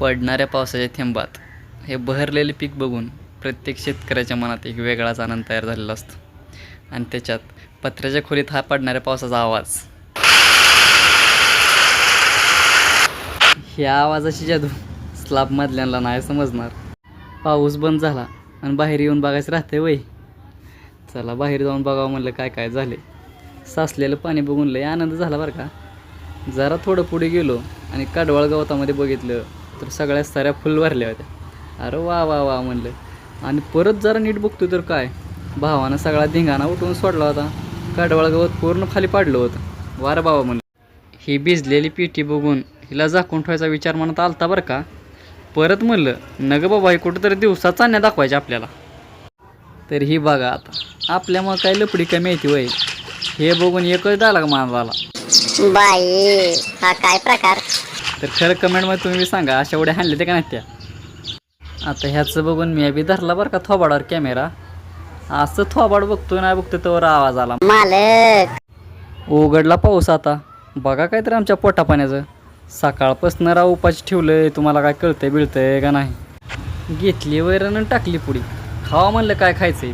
पडणाऱ्या पावसाच्या थेंबात हे बहरलेले पीक बघून प्रत्येक शेतकऱ्याच्या मनात एक वेगळाच आनंद तयार झालेला असतो. आणि त्याच्यात पत्र्याच्या खोलीत हा पडणाऱ्या पावसाचा आवाज. ह्या आवाजाची जादू स्लाबमधल्यांना नाही समजणार. पाऊस बंद झाला आणि बाहेर येऊन बघायचं राहते वय. चला बाहेर जाऊन बघावं म्हणलं काय काय झाले साचलेलं पाणी बघून लय आनंद झाला बरं का. जरा थोडं पुढे गेलो आणि काडवाळ गवतामध्ये बघितलं. तर सगळ्या साऱ्या फुल भरल्या होत्या. अरे वा वा वा म्हणलं. आणि परत जरा नीट बघतो तर काय? भावानं सगळा धिंगाणा उठवून सोडला होता. काडवाळ गवत पूर्ण खाली पाडलं होतं. वारं बाबा म्हणलं. ही भिजलेली पिठी बघून हिला झाकून ठेवायचा विचार मनात आलता बरं का? परत म्हणलं नग बाबा हे कुठंतरी दिवसात चालण्या दाखवायच्या आपल्याला. तर ही बघा आता. आपल्यामुळं काय लपडी कमी येते वय. हे बघून एकच डायलॉग मानला बाई हा काय प्रकार? तर खरं कमेंटमध्ये तुम्ही बी सांगा अशा उड्या हाणल्या ते का नाही त्या? आता ह्याचं बघून मी बी धरला बरं का थोबाडावर कॅमेरा असं थोबाड बघतोय नाही बघतोय तर आवाज आला. मालक! उघडला पाऊस आता. बघा काय तर आमच्या पोटा पाण्याचं सकाळपासून राव उपाशी ठेवलंय तुम्हाला काय कळतंय बिळतंय का नाही? घेतली वैरण टाकली पुढी खावा म्हणलं काय खायचंय.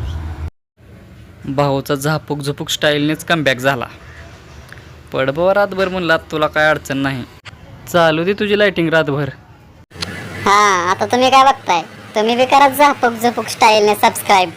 भाऊचा झापूक झुपूक स्टाईलनेच कमबॅक झाला. पडबवा रातभर म्हणला तुला काय अडचण नाही. चालू दे तुझी लायटिंग रातभर. हा आता तुम्ही काय बघताय? तुम्ही बी करा झापक झुपूक स्टाईलने सबस्क्राईब